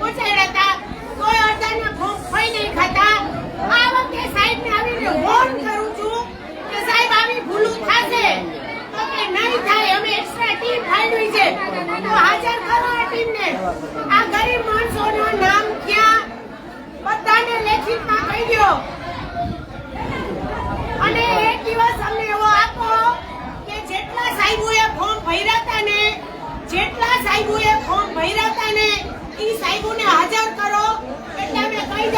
પહોંચાડ્યા હતા કોઈ અડધાના ફોર્મ ફઈ નહીં ખાતા. આ વખતે સાહેબને આવીને વોર્ન કરું છું સાહેબ, આવી ભૂલું થશે. તો નહીં થાય, અમે હાજર કરો આ ગરીબ માણસોનું નામ ક્યાં? બધાને લેખિતમાં કહી દો. અને એક દિવસ અમને એવો આપો કે જેટલા સાહેબોએ ફોર્મ ભર્યા ને, જેટલા સાહેબોએ ફોર્મ ભર્યા હતા ને ઈ સાહેબોને હાજર કરો એટલે અમે કહી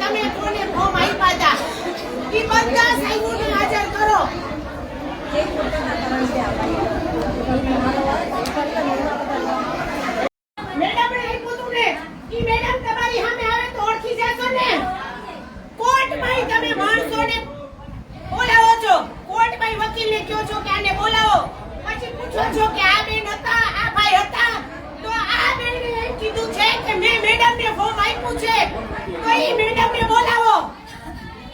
તમે કોને ને બોલાવો છો. કોર્ટમાં વકીલને કહો છો કે આને બોલાવો. પછી પૂછો છો કે આ બેન હતા આ ભાઈ હતા તો આ બેનને એમ કીધું છે કે મેં ફોર્મ આપ્યું છે તો ઈ મેડમને બોલાવો.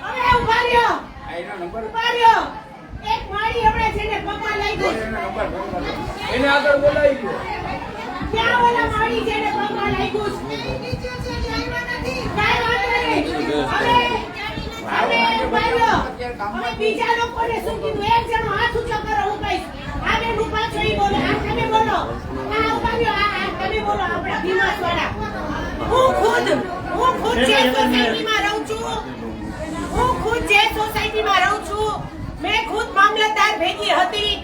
હવે ઊભા રહ્યો ઊભા રહ્યો એક માળી હમણાં છે ને પગમાં લઈ ગઈ એને આગળ બોલાવી ગયો ક્યાં ઓલા માળી છે ને પગમાં લાગ્યું છે? કાંઈ વાંધો નહીં. હવે હવે ઊભા રહ્યો. હવે બીજા લોકોને શું કીધું? એક જણો હાથ ઊંચો કરો હું કહીશ આ બેન ઊભા છો ઈ બોલે. આ તમે બોલો. આ ઊભા રહ્યો આ તમે બોલો આપણા ભીમાસવાળા. હું ખુદ હું ખુદ જે સોસાયટીમાં રહું છું. હું ખુદ જે સોસાયટીમાં રહું છું. મેં ખુદ મામલતદાર ભેગી હતી.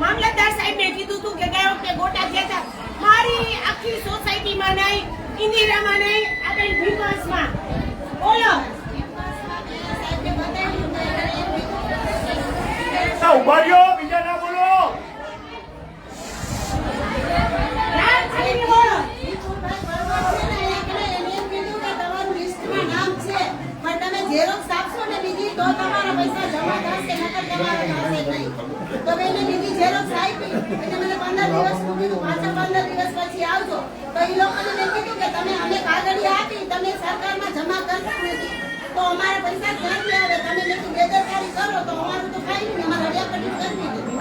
મામલતદાર સાહેબને કીધું હતું કે ગયા વખતે ગોટા થયા હતા મારી આખી સોસાયટીમાં નહીં ઇન્દિરામાં નહીં આ બેન ભીમાસમાં બોલો. ઊભા રહ્યો બીજા ના બોલો નામ ખાલીને બોલો ઝેરોક્સ આપશો ને બીજી તો તમારા પૈસા જમા થશે નકર તમારા થશે નહીં તો મેં પંદર પાછા પંદર દિવસ પછી આવજો. તો એ લોકોને તમે અમને કાગળિયા આપી, તમે સરકારમાં જમા કરતા તો અમારા પૈસા ક્યાંથી આવે? તમે મેં બેદરકારી કરો તો અમારું તો ખાઈ નહીં, અમારે હડિયાપટ્ટી કરવી નથી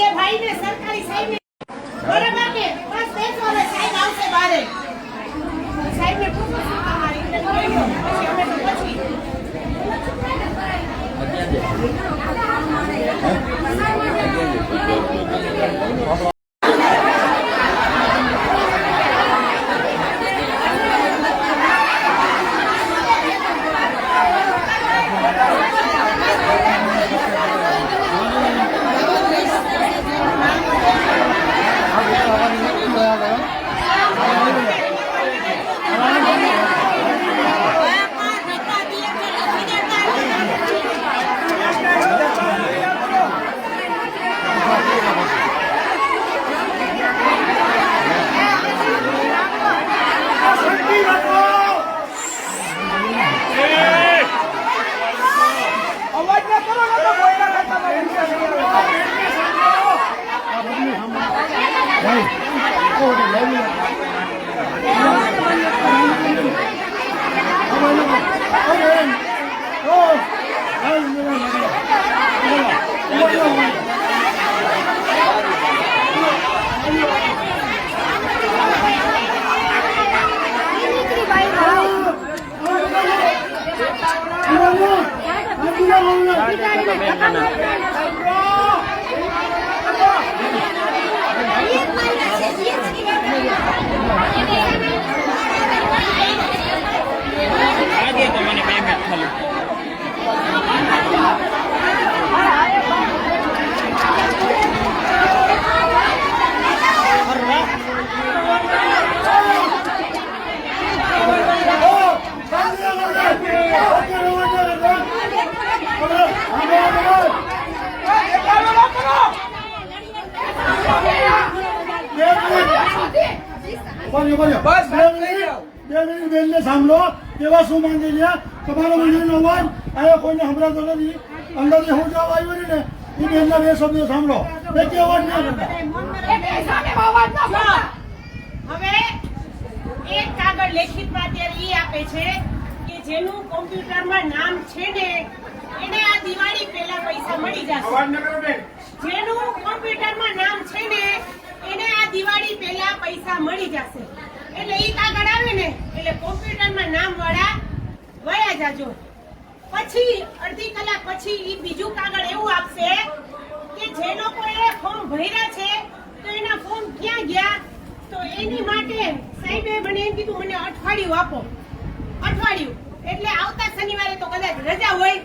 જે ભાઈને સરકારી સાહેબને બરાબર કે બસ બેસો હવે સાહેબ આવશે બારે સાહેબને પૂછો શું તમારી એટલે કહી દો. પછી અમે તો પછી શાંતિ રાખો અવાજ ના કરો ને તો કોઈના ખાતામાં પૈસા નહીં આવે. બસ સાંભળો કેવા શું માંગે છે? તમારો મંદિરનો અવાજ અહીંયા કોઈને સંભળાતો નથી. અંદર જે હું જવાબ આવ્યો ને એ બેનના બે શબ્દો સાંભળો. એ અવાજ ના કરતા. હવે એક કાગળ લેખિતમાં અત્યારે ઈ આપે છે કે જેનું કોમ્પ્યુટરમાં નામ છે ને એને આ દિવાળી પહેલા પૈસા મળી જશે. જેનું કોમ્પ્યુટરમાં કોમ્પ્યુટરમાં નામ છે ને એને આ દિવાળી પહેલા પૈસા મળી જશે. એટલે ઈ કાગળ આવે ને એટલે વાળા જાજો. પછી અડધી કલાક પછી ઈ બીજું કાગળ એવું આપશે કે જે લોકોએ ફોર્મ ભર્યા છે, તો એના ફોર્મ ક્યાં ગયા? તો એની માટે સાહેબે મને એમ કીધું, મને અઠવાડિયું આપો. અઠવાડિયું. એટલે આવતા શનિવારે તો કદાચ રજા હોય.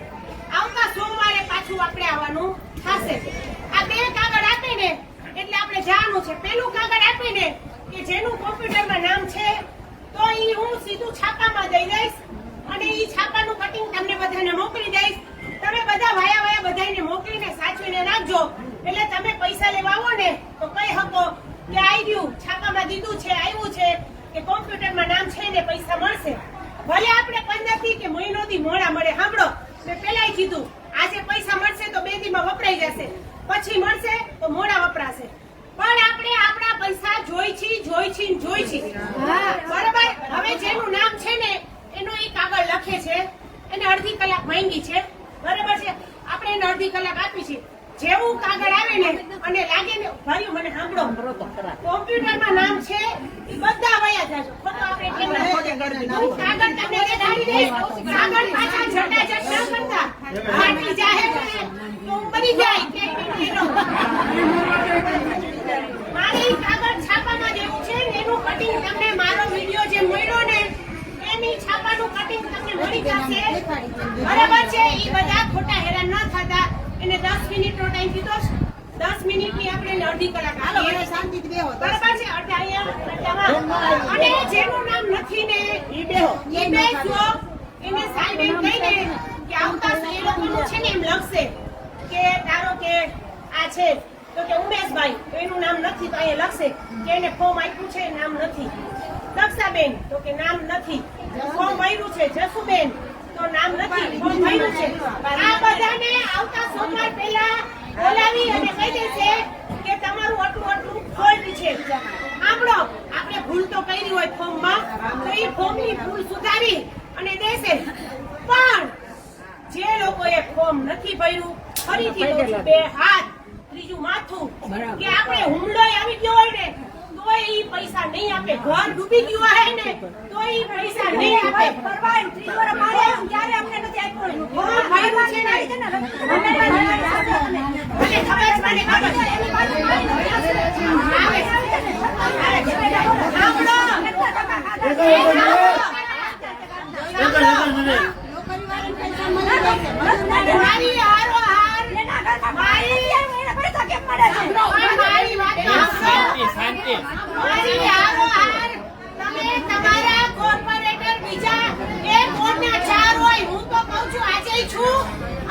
આવતા સોમવારે પાછું આપણે આવવાનું થશે. આ બે કાગળ આપીને, એટલે આપણે જવાનું છે. પેલું કાગળ આપીને કે જેનું કોમ્પ્યુટરમાં નામ છે, તો એ હું સીધું છાપામાં દઈ દઈશ. અને ઈ છાપાનું કટિંગ તમને બધાને મોકલી દઈશ. તમે બધા વાયા વાયા બધાને મોકલીને સાચવીને રાખજો. એટલે તમે પૈસા લેવા આવો ને તો કહી શકો કે આવી ગયું છાપામાં દીધું છે આવ્યું છે કે કોમ્પ્યુટરમાં નામ છે ને પૈસા મળશે. ભલે આપણે પંદરથી કે મહિનો થી મોડા મળે સાંભળો. મેં પેલાય કીધું આજે પૈસા મળશે તો બે દીમાં વપરાઈ જશે. પછી મળશે તો મોડા વપરાશે. પણ આપણે આપણા પૈસા જોઈ છી જોઈ છી જોઈ છી. બરાબર? હવે જેનું નામ છે ને એનો એ કાગળ લખે છે એને અડધી કલાક માંગી છે. બરાબર છે? આપણે એને અડધી કલાક આપી છે. જેવું કાગળ આવે ને અને લાગે ને ભર્યું મને સાંભળો. કોમ્પ્યુટરમાં નામ છે એ બધા વયા જાજો ખોટો આપણે કાગળ તમને દેખાડી દે કાગળ પાછા જટા જટ ના કરતા ફાટી જાહે તો મરી જાય કે એનો મારે ઈ કાગળ છાપામાં દેવું છે ને એનું કટિંગ તમને મારો વિડિયો જે મળ્યો ને એની છાપાનું કટિંગ તમને મળી જશે બરાબર છે ઈ બધા ખોટા હેરાન ન થતા એને 10 મિનિટનો ટાઈમ કીધો છે 10 મિનિટની આપણે એને અડધી કલાક હાલો એને શાંતિથી બેહો. બરાબર છે અડધા અહીંયા અડધામાં. અને જેનું નામ નથી ને ઈ તો નામ નથી, તો અહીંયા છે નામ નથી. અને કહી દેશે કે તમારું આટલું આટલું ફોલ્ટ છે. આપણો, આપણે ભૂલ તો કરી હોય ફોર્મમાં તો એ ફોર્મની ભૂલ સુધારી અને દેશે પણ જે લોકોએ ફોર્મ નથી ભર્યું ફરીથી બે હાથ ત્રીજું માથું કે આપણે હુમલો આવી ગયો હોય ને તોય એ પૈસા નહીં આપે ઘર ડૂબી ગયું હોય ને તોય એ પૈસા નહીં આપે ફોર્મ ભર્યું છે ને મને ખબર છે, મને ખબર છે. આવે. સાંભળો. એક જ મિનિટ. એક જ એક જ મિનિટ. નોકરીવાળાને પૈસા મળી જશે. મારી હારોહાર મારી પણ મારી વાત સાંભળો. મારી હારોહાર તમે તમારા કોર્પોરેટર બીજા એક કોણના ચાર હોય હું તો કહું છું છું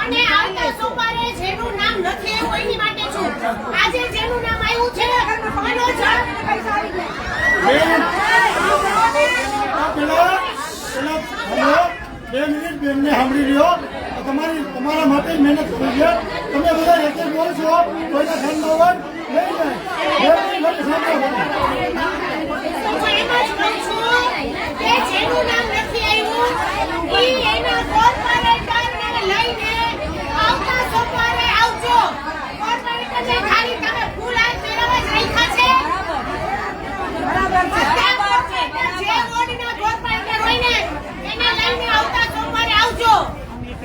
અને આવતા સોમવારે જેનું છું આજે જેનું નામ આવ્યું છે બે મિનિટ બેનને સાંભળી રહ્યો. તમારી તમારા માટે મહેનત કરી છે તમે બધા એક એક છો કોઈના ઘર ન હોય લઈ જાય આવતા સોમવારે આવજો કોર્પોરેટરને ખાલી તમે ફૂલ હાથ પહેરવા જ રાખ્યા છે બધા કોર્પોરેટર જે વોર્ડના કોર્પોરેટર હોય ને એને લઈને આવતા સોમવારે આવજો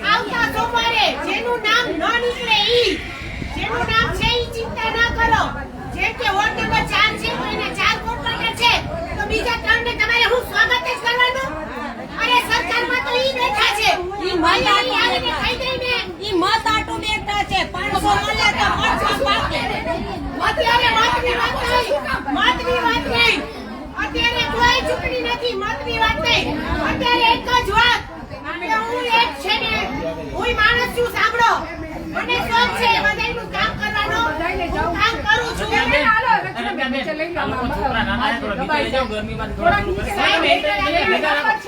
આવતા સોમવારે જેનું નામ ન નીકળે ઈ. જેનું નામ છે ઈ ચિંતા ના કરો. જેમ કે વોર્ડ નંબર ચાર છે, તો એના ચાર કોર્પોરેટર છે. તો બીજા ત્રણ ને તમારે હું સ્વાગત જ કરવાનું અરે સરકારમાં તો ઈ બેઠા છે ઈ મહિલા ઈ આવીને કહી દે ને ઈ મત આટું બેઠા છે પાંચસો મળે તો મતમાં પાકે અત્યારે મતની વાત નહીં મતની વાત નહીં અત્યારે કોઈ ચૂંટણી નથી મતની વાત નહીં અત્યારે એક જ વાત કે હું એક છે ને હું માણસ છું સાંભળો મને શોખ છે બધાયનું કામ કરવાનો હું કામ કરું છું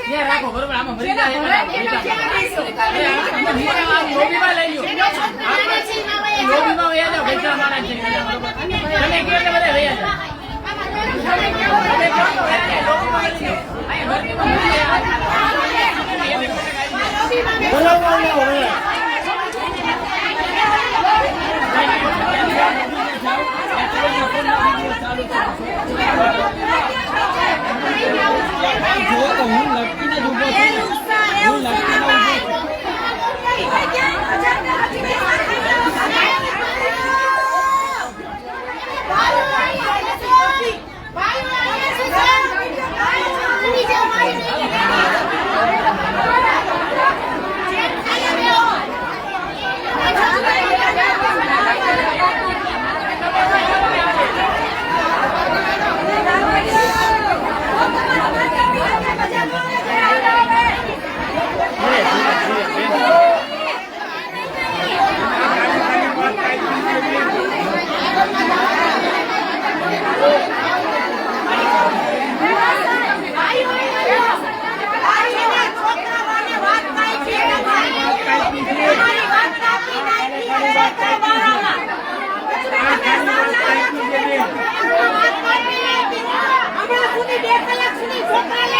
જેનો છોકરો નાનો છે છોકરા